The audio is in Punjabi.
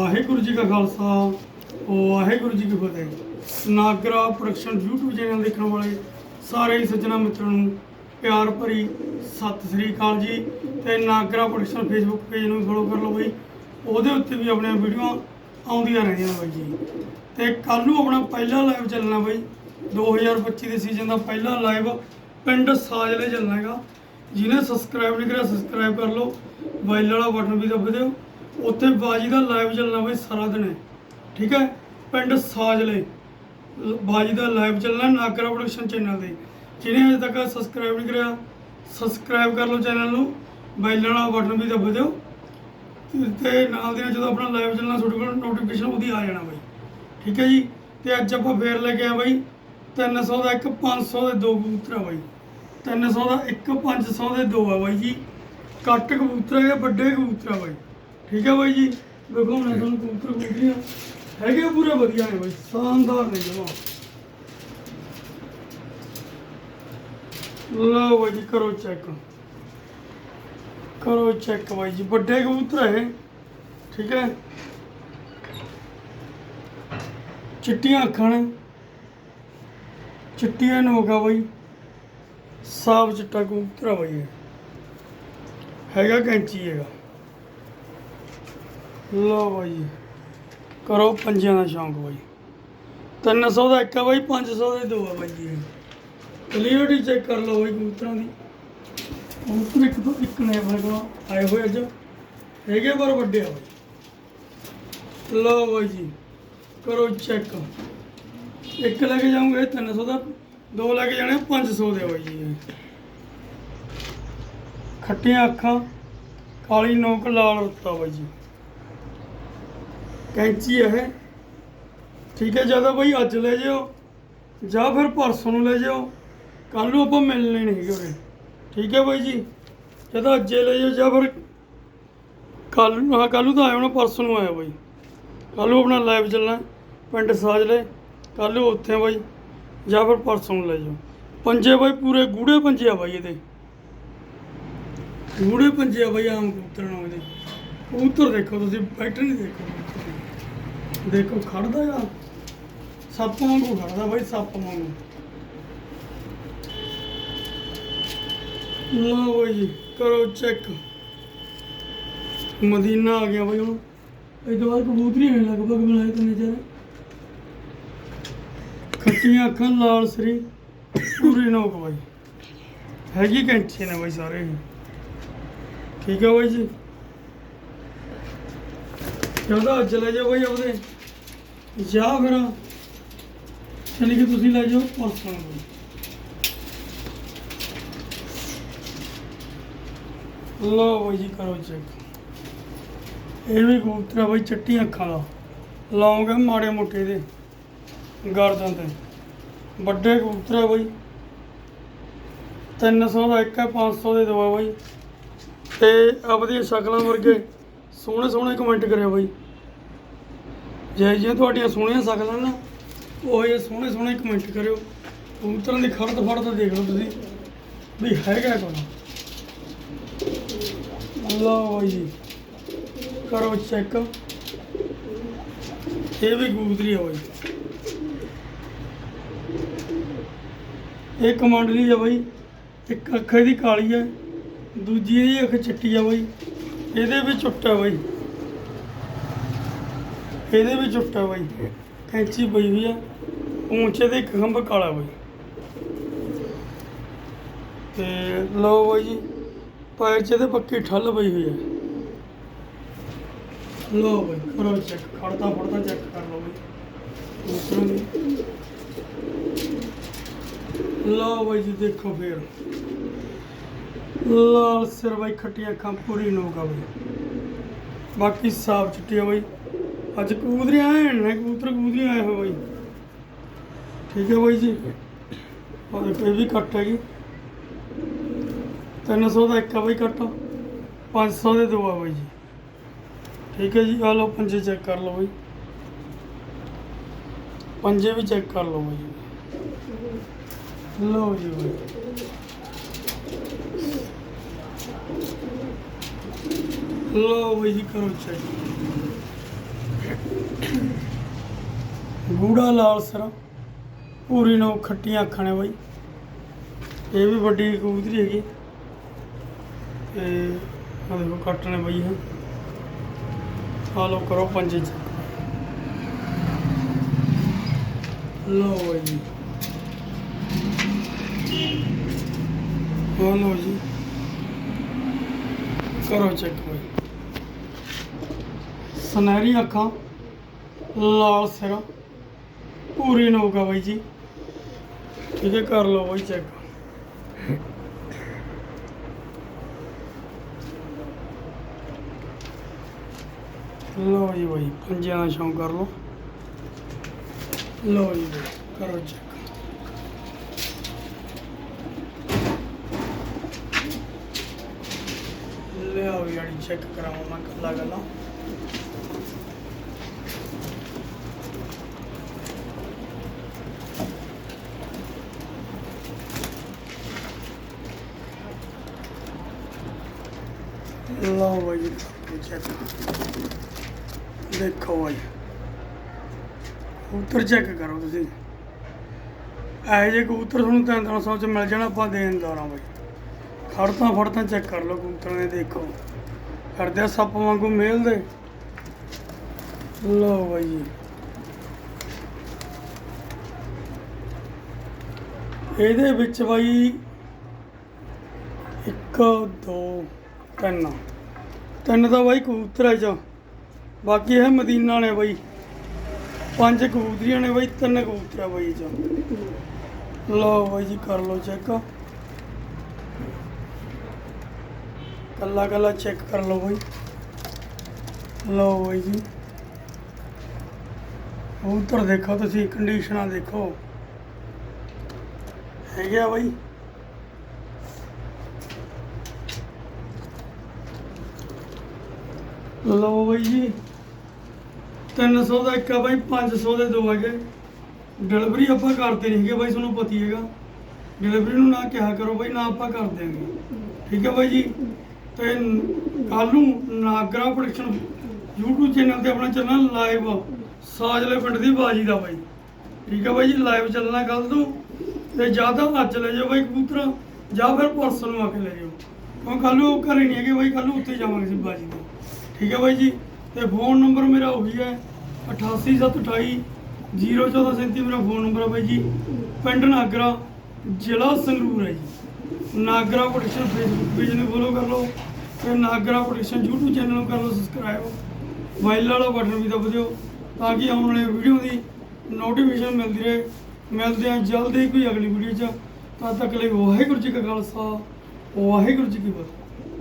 ਵਾਹਿਗੁਰੂ ਜੀ ਕਾ ਖਾਲਸਾ ਵਾਹਿਗੁਰੂ ਜੀ ਕੀ ਫਤਿਹ। ਨਾਗਰਾ ਪ੍ਰੋਡਕਸ਼ਨ YouTube ਚੈਨਲ ਦੇਖਣ ਵਾਲੇ ਸਾਰੇ ਹੀ ਸੱਜਣਾ ਮਿੱਤਰਾਂ ਨੂੰ ਪਿਆਰ ਭਰੀ ਸਤਿ ਸ੍ਰੀ ਅਕਾਲ ਜੀ। ਤੇ ਨਾਗਰਾ ਪ੍ਰੋਡਕਸ਼ਨ Facebook ਪੇਜ ਨੂੰ ਫੋਲੋ ਕਰ ਲਓ ਬਈ। ਉਹਦੇ ਉੱਤੇ ਵੀ ਆਪਣੀਆਂ ਵੀਡੀਓ ਆਉਂਦੀਆਂ ਰਹਿੰਦੀਆਂ ਬਾਈ ਜੀ। ਤੇ ਕੱਲ ਨੂੰ ਆਪਣਾ ਪਹਿਲਾ ਲਾਈਵ ਚੱਲਣਾ ਬਈ। 2025 ਦੇ ਸੀਜ਼ਨ ਦਾ ਪਹਿਲਾ ਲਾਈਵ ਪਿੰਡ ਸਾਜਲੇ ਚੱਲਣਾ ਹੈਗਾ। ਜਿਹਨੇ ਸਬਸਕ੍ਰਾਈਬ ਨਹੀਂ ਕਰਿਆ ਸਬਸਕ੍ਰਾਈਬ ਕਰ ਲਓ। ਬੈਲ ਵਾਲਾ ਬਟਨ ਵੀ ਦੱਬ ਦਿਓ। ਉੱਥੇ ਬਾਜੀ ਦਾ ਲਾਈਵ ਚੱਲਣਾ ਬਈ ਸਾਰਾ ਦਿਨ ਠੀਕ ਹੈ? ਪਿੰਡ ਸਾਜਲੇ, ਬਾਜੀ ਦਾ ਲਾਈਵ ਚੱਲਣਾ ਨਾਗਰਾ ਪ੍ਰੋਡਕਸ਼ਨ ਚੈਨਲ ਤੇ। ਜਿਹਨੇ ਅਜੇ ਤੱਕ ਸਬਸਕ੍ਰਾਈਬ ਨਹੀਂ ਕਰਿਆ ਸਬਸਕ੍ਰਾਈਬ ਕਰ ਲਓ ਚੈਨਲ ਨੂੰ ਬੈਲ ਵਾਲਾ ਬਟਨ ਵੀ ਦੱਬ ਦਿਓ। ਤੇ- ਨਾਲ ਦੇ ਨਾਲ ਜਦੋਂ ਆਪਣਾ ਲਾਈਵ ਚੱਲਣਾ ਤੁਹਾਡੇ ਕੋਲ ਨੋਟੀਫਿਕੇਸ਼ਨ ਉਹਦੀ ਆ ਜਾਣਾ ਬਾਈ। ਠੀਕ ਹੈ ਜੀ? ਤੇ ਅੱਜ ਆਪਾਂ ਫੇਰ ਲੈ ਕੇ ਆ ਬਾਈ 300 ਦਾ ਇੱਕ 500 ਦੇ ਦੋ ਕਬੂਤਰ ਆ ਬਾਈ। 300 ਦਾ ਇੱਕ 500 ਦੇ ਦੋ ਆ ਬਾਈ ਜੀ। ਕੱਟ ਕਬੂਤਰ ਹੈਗੇ ਵੱਡੇ ਕਬੂਤਰ ਆ ਬਾਈ? ਠੀਕ ਹੈ ਬਾਈ ਜੀ। ਦੇਖੋ ਮੈਂ ਤੁਹਾਨੂੰ ਕਬੂਤਰ ਕਬੂਤਰੀਆਂ। ਹੈਗੇ ਪੂਰੇ ਵਧੀਆ ਨੇ ਬਾਈ। ਸ਼ਾਨਦਾਰ ਨੇ ਜਮਾ। ਲਓ ਬਾਈ ਜੀ, ਕਰੋ ਚੈੱਕ ਕਰੋ ਚੈੱਕ ਬਾਈ ਜੀ। ਵੱਡੇ ਕਬੂਤਰ ਹੈ ਠੀਕ ਹੈ ਚਿੱਟੀਆਂ ਅੱਖਾਂ ਨੇ। ਚਿੱਟੀਆਂ ਨੂੰ ਨੋਗਾ ਬਾਈ। ਸਾਫ਼ ਚਿੱਟਾ ਕਬੂਤਰ ਆ ਬਾਈ ਹੈਗਾ ਕੈਂਚੀ ਹੈਗਾ। ਲਓ ਬਾਈ। ਕਰੋ ਪੰਜਾਂ ਦਾ ਸ਼ੌਂਕ ਬਾਈ। 300 ਦਾ ਇੱਕ ਆ ਬਾਈ 500 ਦੇ ਦੋ ਆ ਬਾਈ ਜੀ। ਕਲੀਅਰਟੀ ਚੈੱਕ ਕਰ ਲਓ ਬਾਈ ਕਬੂਤਰਾਂ ਦੀ। ਕਬੂਤਰ ਇੱਕ ਤੋਂ ਇੱਕ ਨੇ ਆਪਣੇ ਕੋਲ ਆਏ ਹੋਏ ਅੱਜ। ਹੈਗੇ ਪਰ ਵੱਡੇ ਆ ਬਾਈ। ਲਓ ਬਾਈ ਜੀ, ਕਰੋ ਚੈੱਕ ਇੱਕ ਲੈ ਕੇ ਜਾਉਂਗੇ 300 ਦਾ, ਦੋ ਲੈ ਕੇ ਜਾਣੇ 500 ਦੇ ਬਾਈ ਜੀ। ਖੱਟੀਆਂ ਅੱਖਾਂ, ਕਾਲੀ ਨੋਕ ਲਾਲ ਰੁੱਤਾ ਬਾਈ ਜੀ। ਕੈਂਚੀ ਇਹ। ਠੀਕ ਹੈ ਜਦੋਂ ਬਾਈ ਅੱਜ ਲੈ ਜਿਓ, ਜਾਂ ਫਿਰ ਪਰਸੋਂ ਨੂੰ ਲੈ ਜਿਓ। ਕੱਲ ਨੂੰ ਆਪਾਂ ਮਿਲਣੇ ਨਹੀਂ ਹੈਗੇ ਉਰੇ। ਠੀਕ ਹੈ ਬਾਈ ਜੀ। ਜਦੋਂ ਅੱਜੇ ਲੈ ਜਿਓ, ਜਾਂ ਫਿਰ ਕੱਲ ਨੂੰ, ਹਾਂ ਕੱਲ ਨੂੰ ਤਾਂ ਆਇਆ ਹੋਣਾ, ਪਰਸੋਂ ਨੂੰ ਆਇਆ ਬਾਈ। ਕੱਲ ਨੂੰ ਆਪਣਾ ਲਾਈਵ ਚੱਲਣਾ ਪਿੰਡ ਸਾਜਲੇ। ਕੱਲ ਨੂੰ ਉੱਥੇ ਬਾਈ। ਜਾਂ ਫਿਰ ਪਰਸੋਂ ਨੂੰ ਲੈ ਜਾਓ। ਪੰਜੇ ਬਾਈ, ਪੂਰੇ ਗੂੜੇ ਪੰਜੇ ਆ ਬਾਈ ਇਹਦੇ। ਗੂੜੇ ਪੰਜੇ ਆ ਬਾਈ, ਆਮ ਕਬੂਤਰ ਨੂੰ ਇਹਦੇ। ਕਬੂਤਰ ਦੇਖੋ ਤੁਸੀਂ ਪੈਟਰਨ ਨਹੀਂ ਦੇਖੋ। ਦੇਖੋ ਖੜਦਾ ਆ। ਸੱਪ ਵਾਂਗੂ ਖੜਦਾ ਬਾਈ ਸੱਪ ਵਾਂਗੂ। ਲਓ ਬਾਈ ਕਰੋ ਚੈੱਕ ਮਦੀਨਾ ਆ ਗਿਆ ਬਾਈ ਹੁਣ। ਇਹ ਤੋਂ ਬਾਅਦ ਕਬੂਤਰੀ ਆਣ ਲਗਭਗ ਬਣਾਏ ਤੇ ਨਜ਼ਰ ਖੱਟੀਆਂ ਅੱਖਾਂ ਲਾਲ ਸਰੀ ਪੂਰੀ ਨੋਕ ਬਾਈ। ਹੈਗੀ ਕੈਂਚੀ ਨੇ ਬਾਈ ਸਾਰੇ। ਠੀਕ ਹੈ ਬਾਈ ਜੀ। ਜਦੋਂ ਅੱਜ ਲੈ ਜਾਓ ਬਾਈ ਆਪਦੇ। ਜਾਂ ਫਿਰ। ਚਲੀ ਕਿ ਤੁਸੀਂ ਲੈ ਜਾਓ ਪਰਸੋਂ ਨੂੰ ਬਾਈ ਲਓ ਬਾਈ ਜੀ, ਕਰੋ ਚੈੱਕ ਇਹ ਵੀ ਕਬੂਤਰ ਆ ਬਾਈ, ਚਿੱਟੀਆਂ ਅੱਖਾਂ ਦਾ ਲਾਉਂਗੇ ਮਾੜੇ ਮੋਟੇ ਦੇ, ਗਰਦਨ ਤੇ। ਵੱਡੇ ਕਬੂਤਰ ਆ ਬਾਈ। 300 ਦਾ ਇੱਕ ਹੈ 500 ਦੇ ਦੋ ਆ ਬਾਈ। ਤੇ ਆਪਦੀਆਂ ਸ਼ਕਲਾਂ ਵਰਗੇ ਸੋਹਣੇ ਸੋਹਣੇ ਕਮੈਂਟ ਕਰਿਓ ਬਾਈ। ਜੇ ਜੇ ਤੁਹਾਡੀਆਂ ਸੋਹਣੀਆਂ ਸ਼ਕਲਾਂ ਨਾ, ਉਹ ਜਿਹੇ ਸੋਹਣੇ ਸੋਹਣੇ ਕਮੈਂਟ ਕਰਿਓ। ਕਬੂਤਰਾਂ ਦੀ ਖੜਤ ਫੜਤ ਦੇਖ ਲਓ ਤੁਸੀਂ, ਵੀ ਹੈਗਾ ਕੋਣ? ਲਓ ਬਾਈ ਜੀ, ਕਰੋ ਚੈੱਕ ਇਹ ਵੀ ਕਬੂਤਰੀ ਆ ਬਾਈ। ਇਹ ਕਮਾਂਡਲੀ ਆ ਬਾਈ, ਇੱਕ ਅੱਖ ਇਹਦੀ ਕਾਲੀ ਹੈ ਦੂਜੀ ਇਹਦੀ ਅੱਖ ਚਿੱਟੀ ਆ ਬਾਈ, ਇਹਦੇ ਵੀ ਚੁੱਟਾ ਬਾਈ। ਇਹਦੇ ਵੀ ਚੁੱਟਾ ਬਾਈ। ਕੈਂਚੀ ਪਈ ਹੋਈ ਆ। ਪੂੰਛੇ ਦੇ ਇੱਕ ਖੰਭ ਕਾਲਾ ਬਾਈ। ਤੇ ਲਓ ਬਾਈ ਜੀ, ਪੈਰ 'ਚ ਇਹਦੇ ਪੱਕੀ ਠੱਲ ਪਈ ਹੋਈ ਹੈ ਲਓ ਬਾਈ, ਕਰੋ ਚੈੱਕ ਖੜਦਾ ਫੜਦਾ ਚੈੱਕ ਕਰ ਲਓ ਬਾਈ। ਦੂਸਰਾ ਲਓ ਬਾਈ ਜੀ, ਦੇਖੋ ਫੇਰ। ਲਾਲ ਸਿਰ ਬਾਈ, ਖੱਟੀਆਂ ਅੱਖਾਂ, ਪੂਰੀ ਨੋਕ ਆ ਬਾਈ। ਬਾਕੀ ਸਾਫ਼ ਚਿੱਟੀ ਬਾਈ। ਅੱਜ ਕਬੂਤਰੀਆਂ ਆਏ ਨੇ, ਕਬੂਤਰ ਕਬੂਤਰੀਆਂ ਆਏ ਹੋਏ ਬਾਈ। ਠੀਕ ਹੈ ਬਾਈ ਜੀ। ਉਹ ਦੇਖੋ, ਇਹ ਵੀ ਕੱਟ ਹੈਗੀ 300 ਦਾ ਇੱਕ ਆ ਬਾਈ ਕੱਟ। 500 ਦੇ ਦੋ ਆ ਬਾਈ ਜੀ। ਠੀਕ ਹੈ ਜੀ ਆ ਲਓ, ਪੰਜੇ ਚੈੱਕ ਕਰ ਲਓ ਬਾਈ। ਪੰਜੇ ਵੀ ਚੈੱਕ ਕਰ ਲਓ ਬਾਈ ਲਓ ਜੀ ਬਾਈ। ਲਓ ਬਾਈ ਜੀ, ਕਰੋ ਚੈੱਕ ਗੂੜਾ ਲਾਲ ਸਰ, ਪੂਰੀ ਨੋ ਖੱਟੀਆਂ ਅੱਖਾਂ ਨੇ ਬਾਈ। ਇਹ ਵੀ ਵੱਡੀ ਕਬੂਤਰੀ ਹੈਗੀ। ਤੇ ਆ ਦੇਖੋ, ਕੱਟ ਨੇ ਬਾਈ ਇਹ। ਆ ਲੋ ਕਰੋ ਪੰਜੇ ਚ ਲੋ ਜੀ। ਹਾਂ ਲੋ ਜੀ। ਕਰੋ ਚੈੱਕ ਬਾਈ। ਸੁਨਹਿਰੀ ਅੱਖਾਂ। ਲਾਲ ਸਿਰ। ਪੂਰੀ ਨੌਕਾ ਬਾਈ ਜੀ। ਠੀਕ ਕਰ ਲਓ ਬਾਈ ਚੈੱਕ ਲਓ ਜੀ ਬਾਈ ਪੰਜਿਆਂ ਦਾ ਸ਼ੌਂਕ ਕਰ ਲਓ। ਲਓ ਜੀ ਕਰੋ ਚੈੱਕ ਲਿਆਓ ਯਾਰੀ ਚੈੱਕ ਕਰਾਉਂ ਮੈਂ ਕੱਲਾ ਕੱਲਾ। ਲਓ ਬਾਈ ਜੀ ਚੈੱਕ ਦੇਖੋ ਬਾਈ ਕਬੂਤਰ ਚੈੱਕ ਕਰੋ ਤੁਸੀਂ ਇਹੋ ਜਿਹੇ ਕਬੂਤਰ ਤੁਹਾਨੂੰ ਤਿੰਨ ਤਿੰਨ ਸੌ ਚ ਮਿਲ ਜਾਣਾ ਆਪਾਂ ਦੇਣ ਦੌਰਾਂ ਬਾਈ ਖੜਤਾਂ ਫੜਤਾਂ ਚੈੱਕ ਕਰ ਲਓ ਕਬੂਤਰਾਂ ਦੇ ਦੇਖੋ ਕਰਦੇ ਆ ਸੱਪ ਵਾਂਗੂ ਮੇਲ ਦੇ ਲਓ ਬਾਈ ਜੀ ਇਹਦੇ ਵਿੱਚ ਬਾਈ ਇੱਕ ਦੋ ਤਿੰਨ। ਤਿੰਨ ਤਾਂ ਬਾਈ ਕਬੂਤਰ ਹੈ ਚ। ਬਾਕੀ ਇਹ ਮਦੀਨਾ ਨੇ ਬਾਈ। ਪੰਜ ਕਬੂਤਰੀਆਂ ਨੇ ਬਾਈ, ਤਿੰਨ ਕਬੂਤਰ ਆ ਬਾਈ ਚ। ਲਓ ਬਾਈ ਜੀ, ਕਰ ਲਓ ਚੈੱਕ ਕੱਲਾ ਕੱਲਾ ਚੈੱਕ ਕਰ ਲਓ ਬਾਈ। ਲਓ ਬਾਈ ਜੀ। ਕਬੂਤਰ ਦੇਖੋ ਤੁਸੀਂ ਕੰਡੀਸ਼ਨਾਂ ਦੇਖੋ। ਹੈਗੇ ਆ ਬਾਈ। ਲਓ ਬਾਈ ਜੀ। 300 ਦਾ ਇੱਕ ਆ ਬਾਈ 500 ਦੇ ਦੋ ਹੈਗੇ। ਡਿਲੀਵਰੀ ਆਪਾਂ ਕਰਦੇ ਨਹੀਂ ਹੈਗੇ ਬਾਈ, ਤੁਹਾਨੂੰ ਪਤੀ ਹੈਗਾ। ਡਿਲੀਵਰੀ ਨੂੰ ਨਾ ਕਿਹਾ ਕਰੋ ਬਾਈ, ਨਾ ਆਪਾਂ ਕਰ ਦਿਆਂਗੇ। ਠੀਕ ਹੈ ਬਾਈ ਜੀ। ਤੇ ਕੱਲ ਨੂੰ ਨਾਗਰਾ ਪ੍ਰੋਡਕਸ਼ਨ YouTube ਚੈਨਲ ਤੇ ਆਪਣਾ ਚੱਲਣਾ ਲਾਈਵ ਸਾਜਲੇ ਪਿੰਡ ਦੀ ਬਾਜੀ ਦਾ ਬਾਈ। ਠੀਕ ਹੈ ਬਾਈ ਜੀ ਲਾਈਵ ਚੱਲਣਾ ਕੱਲ ਤੋਂ। ਤੇ ਜਾਂ ਤਾਂ ਅੱਜ ਲੈ ਜਾਓ ਬਾਈ ਕਬੂਤਰ, ਜਾਂ ਫਿਰ ਪਰਸੋਂ ਨੂੰ ਆ ਕੇ ਲੈ ਜਾਓ। ਕਿਉਂ ਕੱਲ ਨੂੰ ਘਰੇ ਨਹੀਂ ਹੈਗੇ ਬਾਈ ਕੱਲ ਨੂੰ ਉੱਥੇ ਜਾਵਾਂਗੇ ਅਸੀਂ ਬਾਜੀ ਤੇ। ਠੀਕ ਹੈ ਬਾਈ ਜੀ, ਤੇ ਫੋਨ ਨੰਬਰ ਮੇਰਾ ਉਹੀ ਹੈ 88728 01437 ਮੇਰਾ ਫੋਨ ਨੰਬਰ ਹੈ ਬਾਈ ਜੀ। ਪਿੰਡ ਨਾਗਰਾ, ਜ਼ਿਲ੍ਹਾ ਸੰਗਰੂਰ ਹੈ ਜੀ। ਨਾਗਰਾ ਪ੍ਰੋਡਕਸ਼ਨ ਫੇਸਬੁੱਕ ਪੇਜ ਨੂੰ ਫੋਲੋ ਕਰ ਲਓ, ਤੇ ਨਾਗਰਾ ਪ੍ਰੋਡਕਸ਼ਨ YouTube ਚੈਨਲ ਨੂੰ ਕਰ ਲਓ ਸਬਸਕ੍ਰਾਈਬ ਵਾਈਲ ਵਾਲਾ ਬਟਨ ਵੀ ਦਬ ਦਿਓ ਤਾਂ ਕਿ ਆਉਣ ਵਾਲੇ ਵੀਡੀਓ ਦੀ ਨੋਟੀਫਿਕੇਸ਼ਨ ਮਿਲਦੀ ਰਹੇ। ਮਿਲਦੇ ਹਾਂ ਜਲਦੀ ਕੋਈ ਅਗਲੀ ਵੀਡੀਓ 'ਚ। ਤਦ ਤੱਕ ਲਈ ਵਾਹਿਗੁਰੂ ਜੀ ਕਾ ਖਾਲਸਾ, ਵਾਹਿਗੁਰੂ ਜੀ ਕੀ ਫਤਿਹ।